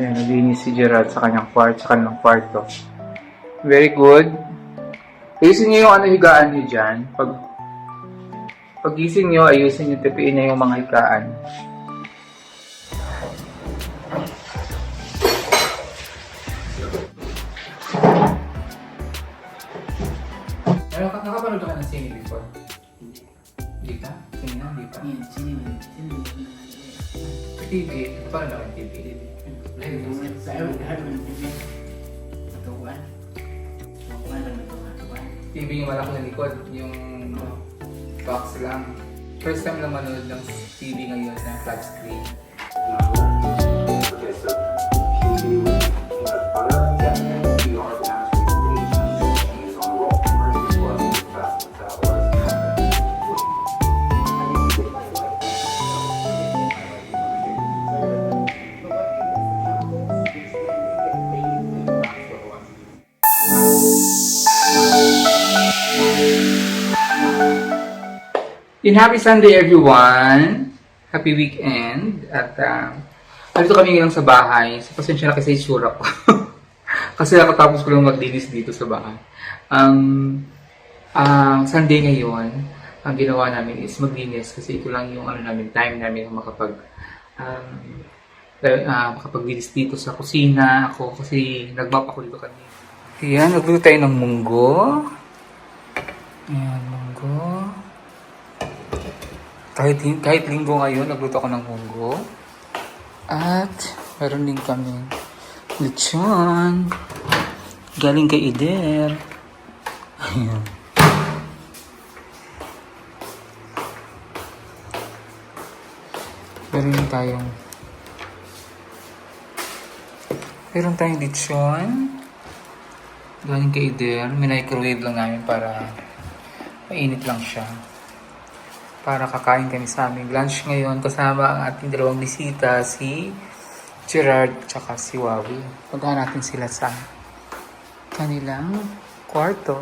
Ayan, naglinis si Gerald sa kanyang kwarto, sa kanilang kwarto. Very good. Ayusin niyo yung ano higaan niyo dyan. Pag pagising niyo, ayusin niyo, tipiin niyo yung mga higaan. Pero nakapanood ka ng sine before? Hindi ka? Sine na? Hindi pa? Yun? Sino yun? Sa TV, paano na ng TV? Sa ewan, lahat ng TV. Matuwan. Matuwan lang ito. TV yung malaki na likod, yung box lang. First time lang manood ng TV ngayon na flat screen. In happy Sunday everyone! Happy weekend! At uh, nandito kami ngayon sa bahay. Sa pasensya na kasi itsura ko. kasi nakatapos ko lang maglinis dito sa bahay. Ang ang Sunday ngayon, ang ginawa namin is maglinis kasi ito lang yung ano namin, time namin na makapag um, uh, makapaglinis dito sa kusina ako kasi nagmap ako dito kanina. Ayan, nagluto tayo ng munggo. Ayan, munggo. Kahit, kahit linggo ngayon, nagluto ako ng munggo. At meron din kami lechon. Galing kay Ider. Ayan. Meron din tayong meron tayong lechon. Galing kay Ider. Minicrowave lang namin para mainit lang siya para kakain kami sa aming lunch ngayon kasama ang ating dalawang bisita, si Gerard at si Wawi. Puntahan natin sila sa kanilang kwarto.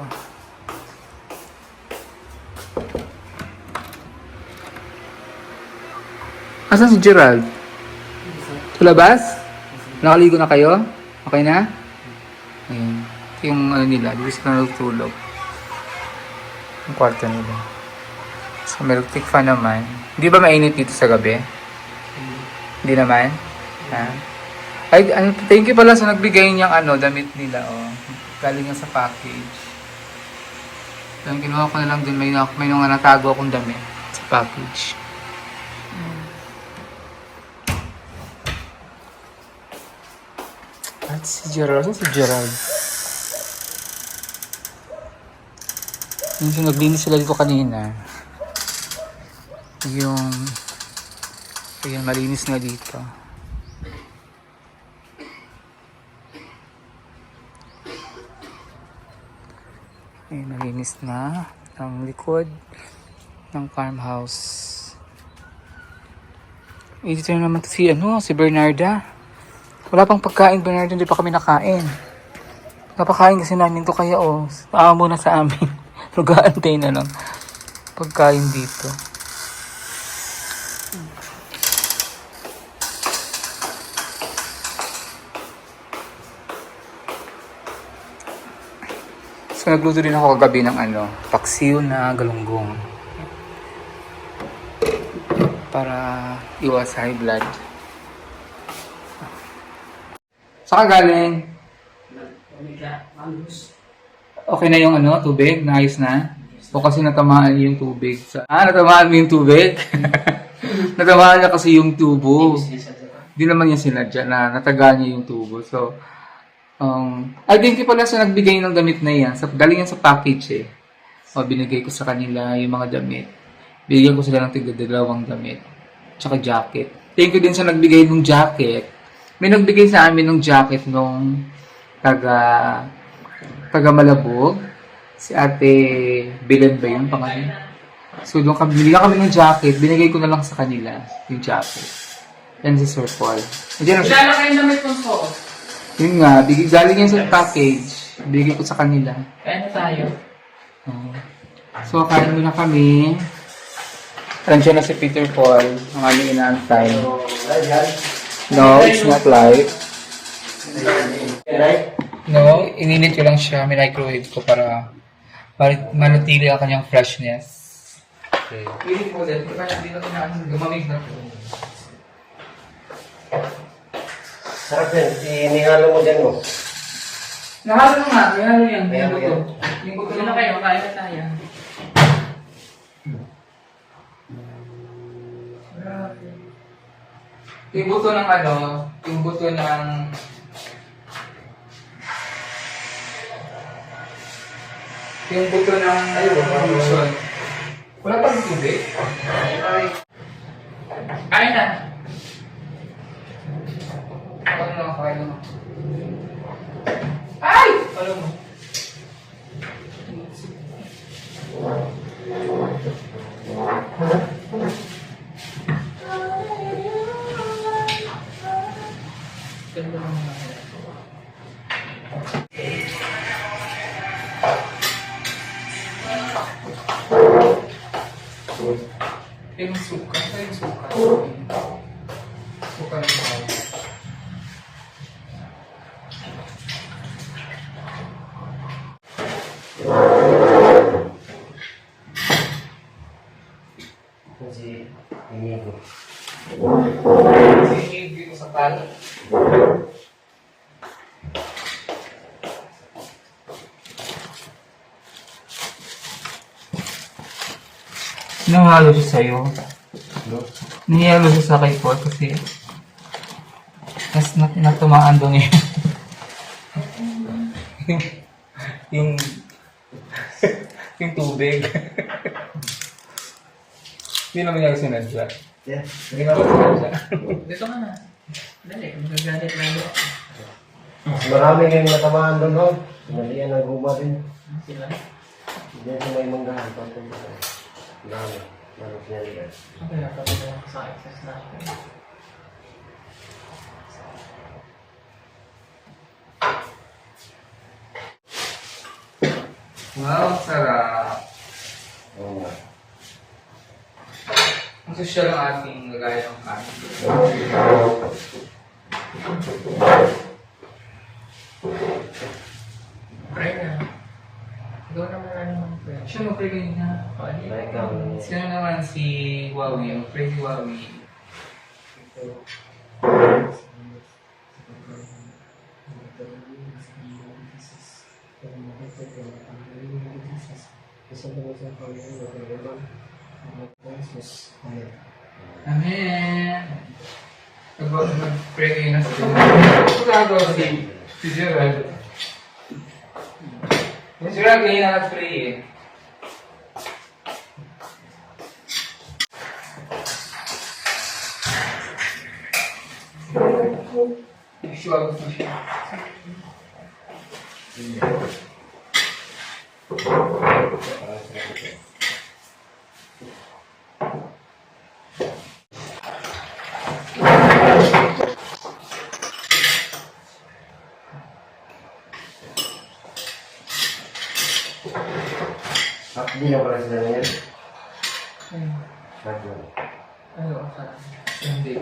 Asan si Gerald? Sa labas? Nakaligo na kayo? Okay na? Ayun. Ito yung ano nila, dito sila natutulog. Yung kwarto nila. Sa milk tea fan naman. Hindi ba mainit dito sa gabi? Hindi naman? Ha? Ay, thank you pala sa nagbigay niyang ano, damit nila, oh. Galing nga sa package. Yung kinuha ko na lang dun, may, may mga natago akong damit sa package. At si Gerald, si Gerald? Minsan naglinis sila dito kanina yung ayan malinis na dito. Ayan malinis na ang likod ng farmhouse. Eh dito na naman si ano si Bernarda. Wala pang pagkain Bernarda. Hindi pa kami nakain. Napakain kasi namin to kaya oh. Paa muna sa amin. Mag-aantay na lang. Pagkain dito So, nagluto din ako kagabi ng ano, paksiw na galunggong. Para iwas high blood. Saan ka galing? Okay na yung ano, tubig? Naayos na? O kasi natamaan yung tubig sa... Ah, natamaan mo yung tubig? natamaan niya kasi yung tubo. Hindi naman niya sinadya na natagaan niya yung tubo. So, um, I thank pala sa nagbigay ng damit na yan. Sa, galing yan sa package eh. O, binigay ko sa kanila yung mga damit. Bigyan ko sila ng tigda dalawang damit. Tsaka jacket. Thank you din sa nagbigay ng jacket. May nagbigay sa amin ng jacket nung taga taga Malabog. Si ate Bilen ba yun pangalan? So doon kami, binigyan kami ng jacket. Binigay ko na lang sa kanila yung jacket. Yan si Sir Paul. Nandiyan na siya. Kilala kayo damit ng sauce. Yun nga, bigay, galing yan sa package. Bigay ko sa kanila. Kaya na tayo. Oo. So, kain muna kami. Nandiyan na si Peter Paul, ang aming inaantay. No, it's not live. Right? No, ininit ko lang siya, microwave ko para para manatili ang kanyang freshness. Okay. Pilit mo din, kaya hindi na lumamig na po. Sarap yan. Inihalo mo dyan mo. Nahalo na nga, nahalo yan. Ayan, Yung buto. Yung buto na kayo, kain na tayo. Yung buto ng ano, yung buto ng... Yung buto ng fusion. Wala pang tubig? Ay. Kain na. Ano na, kain na. Ay! Alam mo. Ganda ng mga Yung suka, sa yung suka. Suka ng tao. Si Inigo. Sinigil ko sa palo. Nahalo siya sa'yo. No? Nihalo siya sa kay Paul kasi mas nat natumaan doon eh. yung, yung, yung tubig. Hindi naman niya sinadya. Yeah. Hindi naman sinadya. Dito ka na. Dali, magagalit lalo ako. Marami kayong natamaan doon, no? Malian ang guma din. Sila. Diyan sa may manggahan. Pantong Marami niya rin. Okay, nakapagod ako sa natin. Wow, sarap. Oo nga. Ang sosyal ng ating lagay ng kanin na. Ikaw naman na Siya na. O, ano yun? Like, um, Sino naman si Wawi, ang pray si Wawi. Amen. Mag- Mag-pray kayo na sa Ito si, si Gerald. Si Gerald kayo na nag-pray eh. Sure mo siya. Ah, Hindi na pala sila ngayon. Hmm. Bakit yun? Ano, sa... Hindi.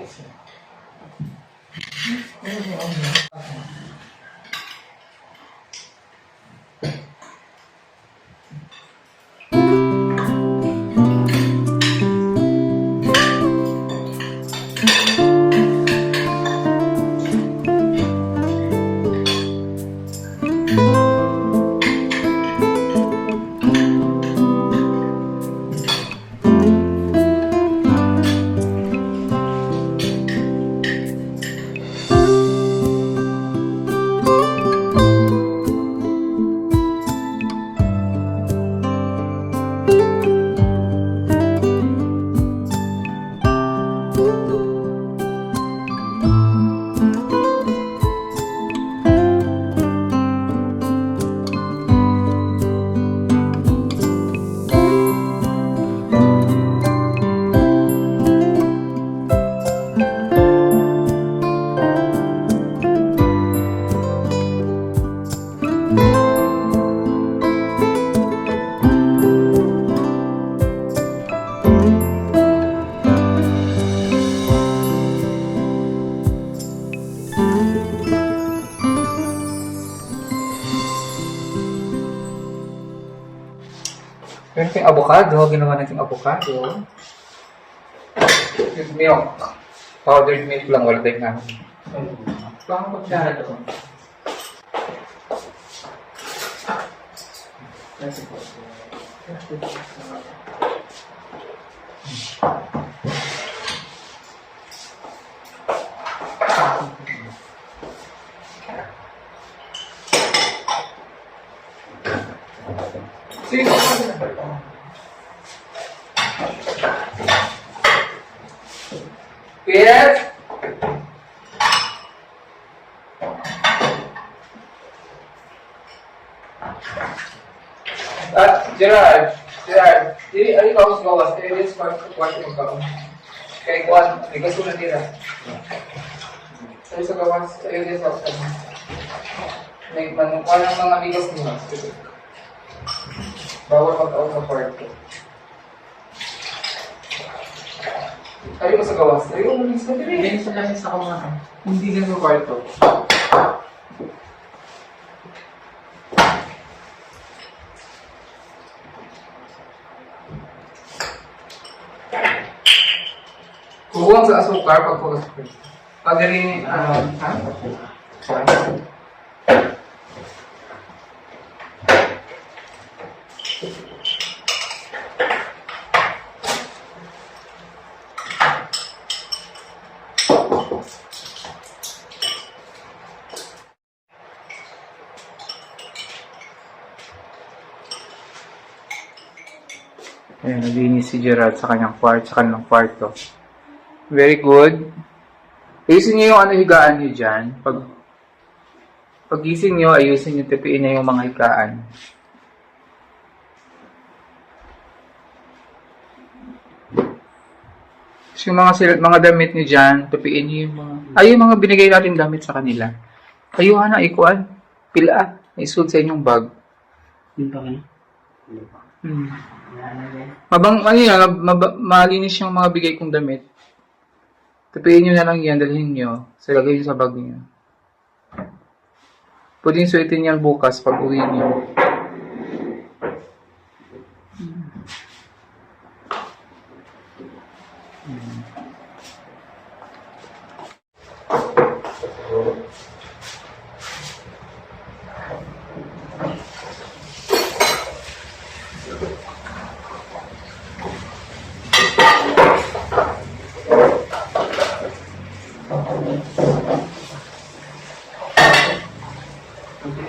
嗯我有不知道为 avocado. Ginawa natin avocado. With milk. Powdered milk lang. Wala tayong namin. Baka pagkara doon. Sino ba? Yes? Ah, Gerard. Gerard. Dili, ano ikaw sa gawas? Kaya din sa kwarto mo ka. Kaya kuwan, may gasto na tira. Sabi sa gawas, kaya din sa kwarto. May manukuha ng mga bigas mo. Bawal mag-out sa kwarto. Ayaw mo sa gawas. Ayaw mo sa dili. Hindi sa lang sa kumakan. Hindi lang sa kwarto. Kuhuwang sa asukar pag po sa Pag rin, ano, ha? Ayan, naglinis si Gerard sa kanyang kwarto, sa kanilang kwarto. Very good. Ayusin niyo yung ano higaan niyo dyan. Pag pagising niyo, ayusin niyo, tipiin niyo yung mga higaan. Tapos yung mga, sila, mga damit niyo dyan, tupiin niyo yung mga... Ay, yung mga binigay natin damit sa kanila. Ayuhan na, ikuan. Pila. Isud sa inyong bag. Yun pa kayo? Hmm. Mabang, ano yan, mab- malinis yung mga bigay kong damit. Tapiin nyo na lang yan, dalhin nyo. Sa lagay nyo sa bag nyo. Pwedeng suitin yan bukas pag uwi nyo.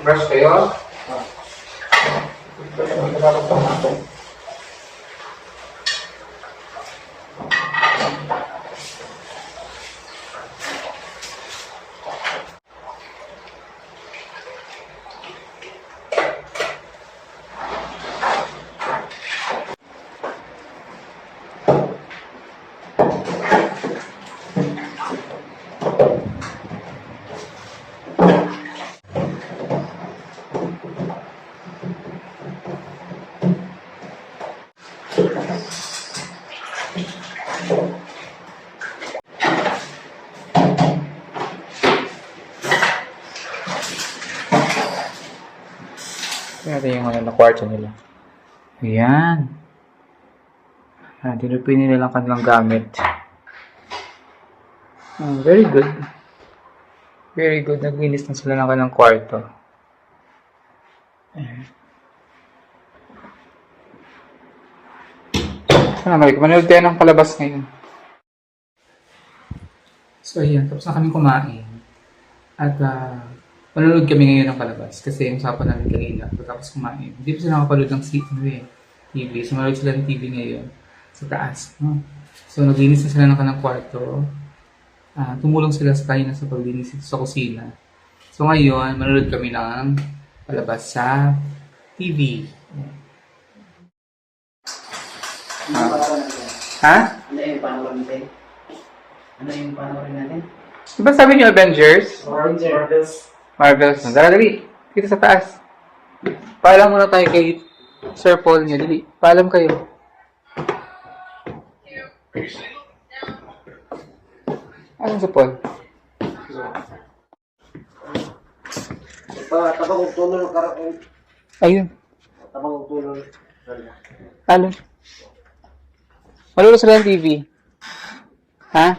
Brush kayo? Tingnan natin yung ano na kwarto nila. Ayan. Ah, dinupin nila lang kanilang gamit. Ah, very good. Very good. Naglinis na sila ng kanilang kwarto. Ayan. Ano, Mike? Manood tayo ng palabas ngayon. So, ayan. Tapos na kami kumain. At, ah, manonood kami ngayon ng palabas. Kasi yung usapan namin kanina, pagkatapos kumain. Hindi pa sila nakapanood ng si- ano eh, TV. So, manood sila ng TV ngayon. Sa taas. No? So, naglinis na sila ng kanang kwarto. Ah, tumulong sila sa kanina sa paglinis sa kusina. So, ngayon, manonood kami ng palabas sa TV. Natin? Ha? Ano yung panoorin natin? Ano yung panoorin natin? Di ba sabi niyo Avengers? Marvels. Marvels na. Tara, dali. Kita sa taas. Paalam muna tayo kay Sir Paul niya. Dali. Paalam kayo. Ano sa Paul? Pa, tapang tulong karoon. Ayun. Tapang tulong. Ano? Malulog sila ng TV. Ha?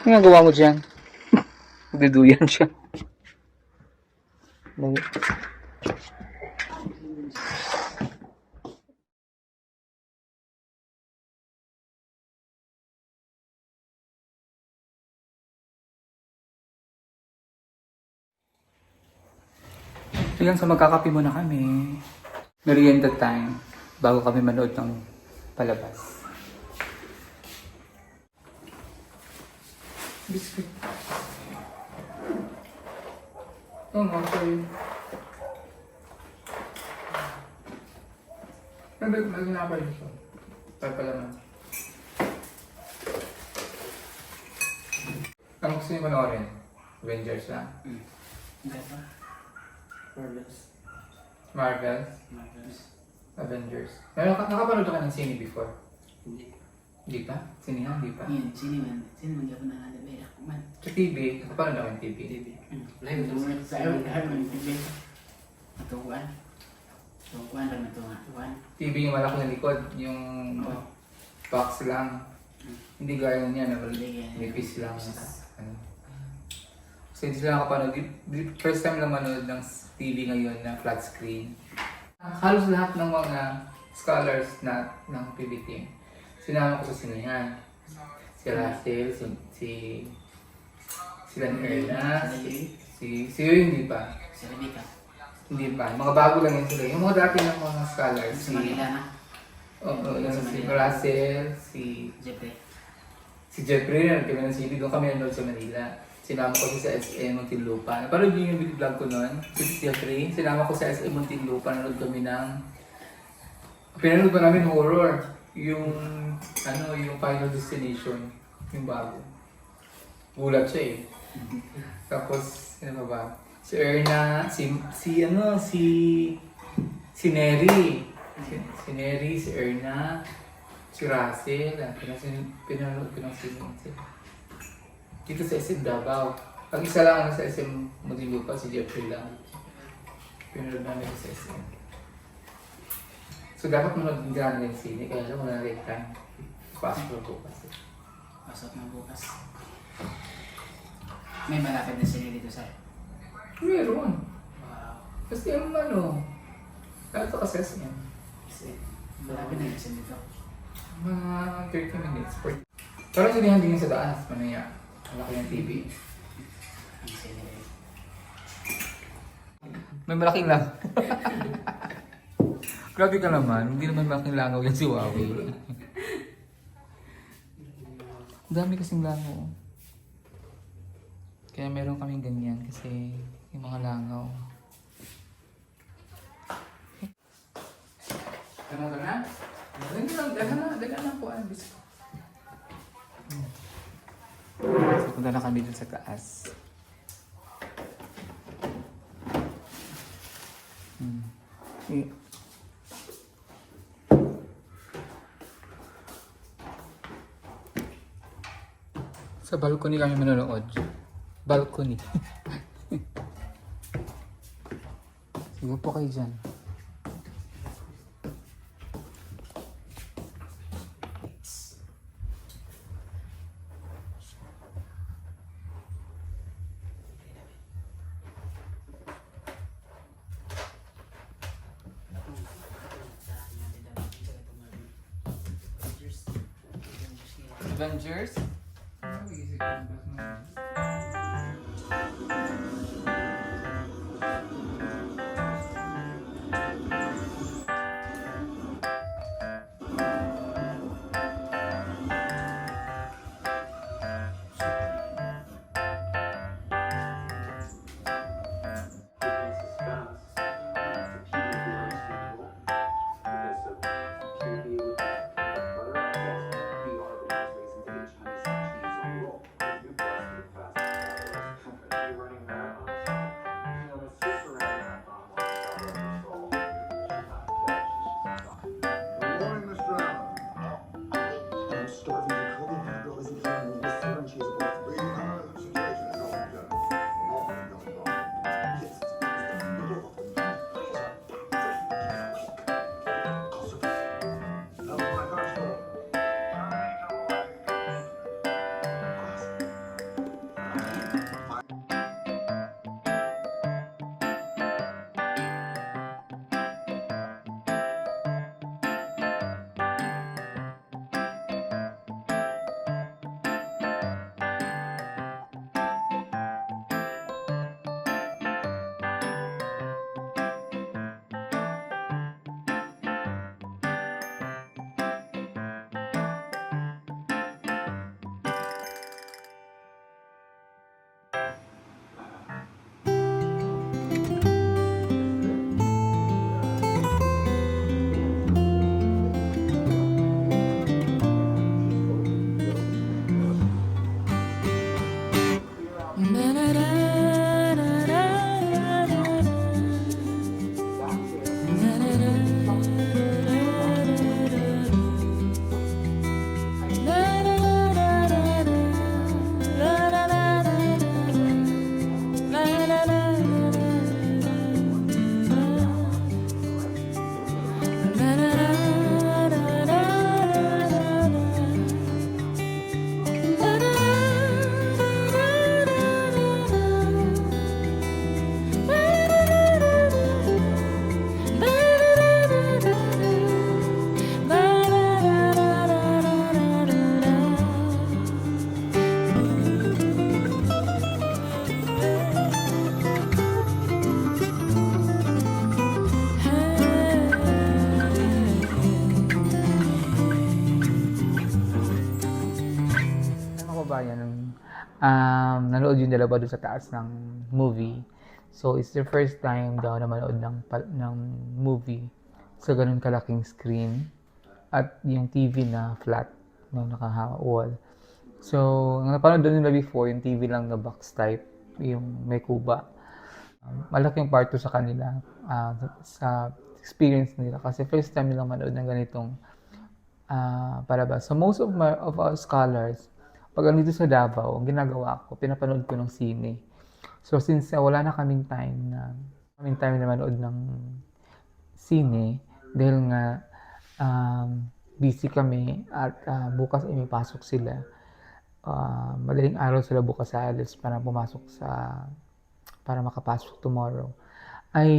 Ano nga gawa mo dyan? Nagduduyan siya. Lagi. Hanggang sa magkakape muna kami. Merienda time bago kami manood ng palabas. Biscuit. Oh, nga sa'yo. Nandun, nandun na pa yun siya. Tayo pala na. Ang gusto niyo panoorin? Avengers lang? Hindi pa. Marvelous. Marvels? Marvelous. Avengers? Meron ka, nakapanood ka ng sine before? Hindi. Hindi pa? Sinihan, hindi pa? Yan, sino man? Sino man gawin na nga na ako man? Sa TV, nakapanood ako ng TV. Live ito mo sa ewan ka man. Kuan. Ito kuan lang. Kuan. TV yung malaki na likod, yung box lang. Hindi gaya niya na Hindi gaya niya. nipis lang. Ano. Kasi hindi sila nakapanood. Di- di- First time lang manood ng TV ngayon na flat screen. Halos lahat ng mga scholars na ng PBT, sinama ko sa sinihan. Si Russell, si, si sila ni Erna, si, si, si Yoy hindi pa. Sa Rebecca. Hindi pa. Mga bago lang yun sila. Yung mga dati ng mga scholars. Sa Manila na. Oo, yung si Russell, si Jeffrey. si Jeffrey, nanood kami ng CD, doon kami nanood sa Manila. Sinama ko siya sa SM Muntinlupa. Napanood niyo yung video vlog ko noon, si Jeffrey. Sinama ko sa SM Muntinlupa, nanood kami ng... Pinanood pa namin horror. Yung, ano, yung Final Destination. Yung bago. Gulat siya eh. Tapos, ano ba? Si Erna, si, si ano, si... Si Neri. Si, si Neri, si Erna, si Russell, pinasin, pinanood ko ng Dito sa SM Davao. Ang isa lang ano sa SM Muntinlupa, si Jeffrey lang. Pinanood namin sa SM. So dapat manood din namin ng sine, kaya lang wala na rin time. Passport ko kasi. Pasok na bukas. May malapit na sila dito sa... Meron. Wow. Kasi ang ano, kaya ito kasi SM. Kasi malapit na kasi dito. Mga 30 minutes. For... Parang sinihan din yung sa taas, manaya. Malaki yung TV. Ang sila. May malaking lang. Grabe ka naman, hindi naman malaking langaw yan si Wawi. Ang dami kasing langaw. Kaya meron kaming ganyan kasi yung mga langaw. Tama ka na? Dali lang, dali na, dali na po. Ano, bisco. So, punta na kami dun sa taas. Hmm. Eh. Sa balcony kami manonood. Balcony. Sige po kayo dyan. Avengers? Mm-hmm. Nanood yung dalawa doon sa taas ng movie. So, it's their first time daw na manood ng, ng movie sa ganun kalaking screen. At yung TV na flat na naka-wall. So, ang napanood doon nila before, yung TV lang na box type, yung may kuba. Um, malaking part to sa kanila, ah, sa experience nila. Kasi first time nilang manood ng ganitong ah palabas. So, most of, my, of our scholars, pag andito sa Davao, ang ginagawa ko, pinapanood ko ng sine. So, since ah, wala na kaming time na, kaming time na manood ng sine, dahil nga um, busy kami at ah, bukas ay may pasok sila. Ah, madaling araw sila bukas sa alis para pumasok sa para makapasok tomorrow ay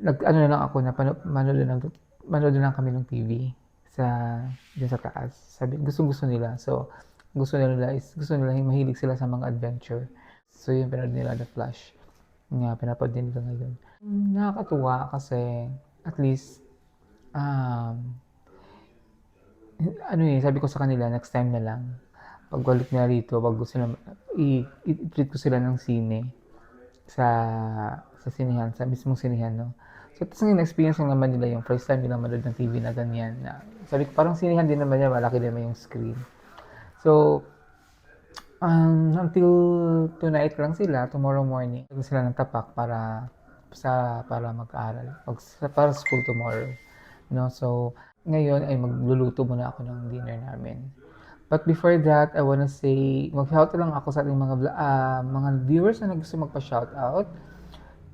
nag ano na lang ako na manood na lang manood na lang kami ng TV sa dyan sa taas. Sabi gusto gusto nila. So gusto nila is gusto nila mahilig sila sa mga adventure. So yun pinanood nila The Flash. Nga pinapanood din nila ngayon. Nakakatuwa kasi at least um, ano eh, sabi ko sa kanila, next time na lang, pagbalik nila rito, wag gusto nila, i- i- treat ko sila ng sine sa sa sinihan, sa mismong sinihan, no? So, tapos ang experience lang naman nila yung first time nila manood ng TV na ganyan. Na, sabi ko, parang sinihan din naman yan, malaki naman yung screen. So, um, until tonight lang sila, tomorrow morning, Lagyan sila ng tapak para sa para mag-aaral, pag, para school tomorrow. No? So, ngayon ay magluluto muna ako ng dinner namin. But before that, I wanna say, mag-shout lang ako sa ating mga ah, mga viewers na gusto magpa-shout out.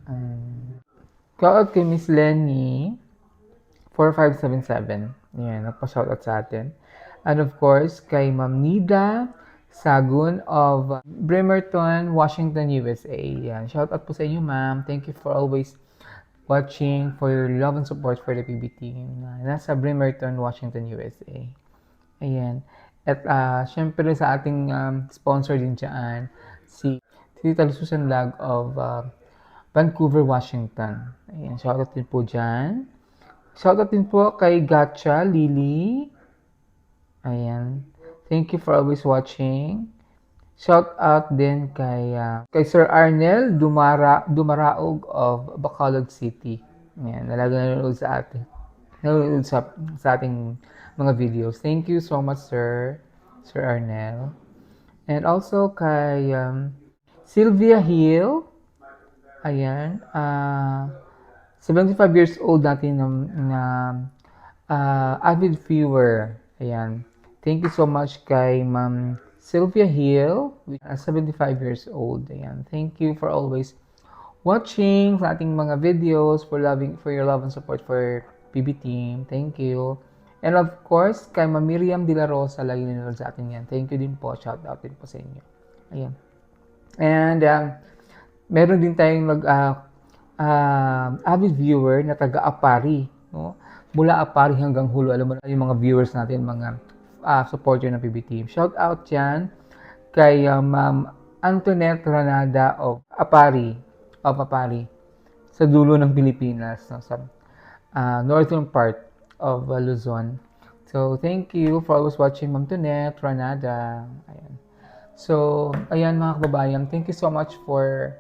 Um, shout out kay Miss Lenny 4577. Yan, nagpa-shout out sa atin. And of course, kay Ma'am Nida Sagun of Bremerton, Washington, USA. Yan, shout out po sa inyo, ma'am. Thank you for always watching, for your love and support for the PB team na nasa Bremerton, Washington, USA. Ayan. At ah, syempre sa ating um, sponsor din dyan, si Tita Susan Lag of ah, Vancouver, Washington. Ayan, shoutout din po dyan. Shoutout din po kay Gacha Lily. Ayan. Thank you for always watching. Shout out din kay ah, kay Sir Arnel Dumara Dumaraog of Bacolod City. Ayan, nalaga nanonood sa atin. Nanonood sa, sa ating mga videos. Thank you so much, Sir Sir Arnel. And also kay um, Sylvia Hill. Ayan. ah 75 years old natin na, na ah, avid viewer. Ayan. Thank you so much kay Ma'am Sylvia Hill, uh, 75 years old. Ayan. Thank you for always watching sa ating mga videos, for loving, for your love and support for PB Team. Thank you. And of course, kay Ma'am Miriam De La Rosa, lagi nanonood sa atin yan. Thank you din po. Shout out din po sa inyo. Ayan. And um, meron din tayong mag, ah, ah, avid viewer na taga Apari. No? Mula Apari hanggang Hulo. Alam mo na yung mga viewers natin, mga ah, supporter ng PB Team. Shout out yan kay ah, Ma'am Antoinette Ranada of Apari. Of Apari. Sa dulo ng Pilipinas. No? Sa ah, northern part of ah, Luzon. So, thank you for always watching Ma'am Antoinette Ranada. Ayan. So, ayan mga kababayan, thank you so much for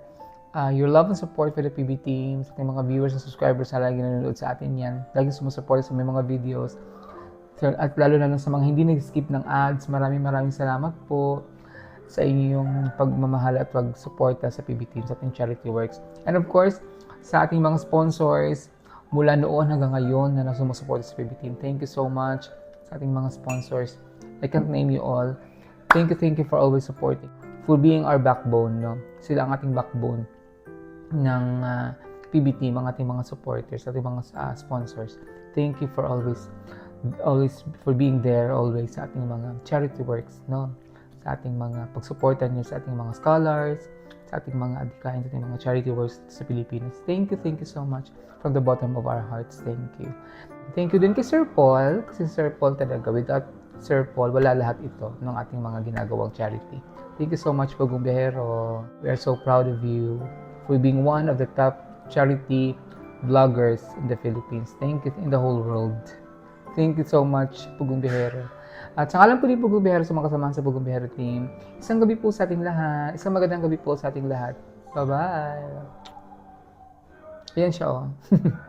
uh, your love and support for the PB team, sa mga viewers and subscribers na lagi nanonood sa atin yan. Lagi sumusupport sa may mga videos. So, at lalo na sa mga hindi nag-skip ng ads, maraming maraming salamat po sa inyong pagmamahal at pagsuporta sa PB team, sa ating charity works. And of course, sa ating mga sponsors, mula noon hanggang ngayon na sumusuporta sa PB team. Thank you so much sa ating mga sponsors. I can't name you all. Thank you, thank you for always supporting. For being our backbone, no? Sila ang ating backbone ng uh, PB team, ating mga supporters, ating mga ah, sponsors. Thank you for always always for being there always sa ating mga charity works, no? Sa ating mga pagsuporta niyo sa ating mga scholars, sa ating mga adikain, sa ating mga charity works sa Pilipinas. Thank you, thank you so much from the bottom of our hearts. Thank you. Thank you din kay Sir Paul, kasi Sir Paul talaga, without Sir Paul, wala lahat ito ng ating mga ginagawang charity. Thank you so much, Pagong Bihero. We are so proud of you for being one of the top charity vloggers in the Philippines. Thank you in the whole world. Thank you so much, Pugong Bihero. At sa ngalan po ni Pugong Bihero sa mga kasamahan sa Pugong Bihero team, isang gabi po sa ating lahat. Isang magandang gabi po sa ating lahat. Bye-bye. Ayan siya, oh.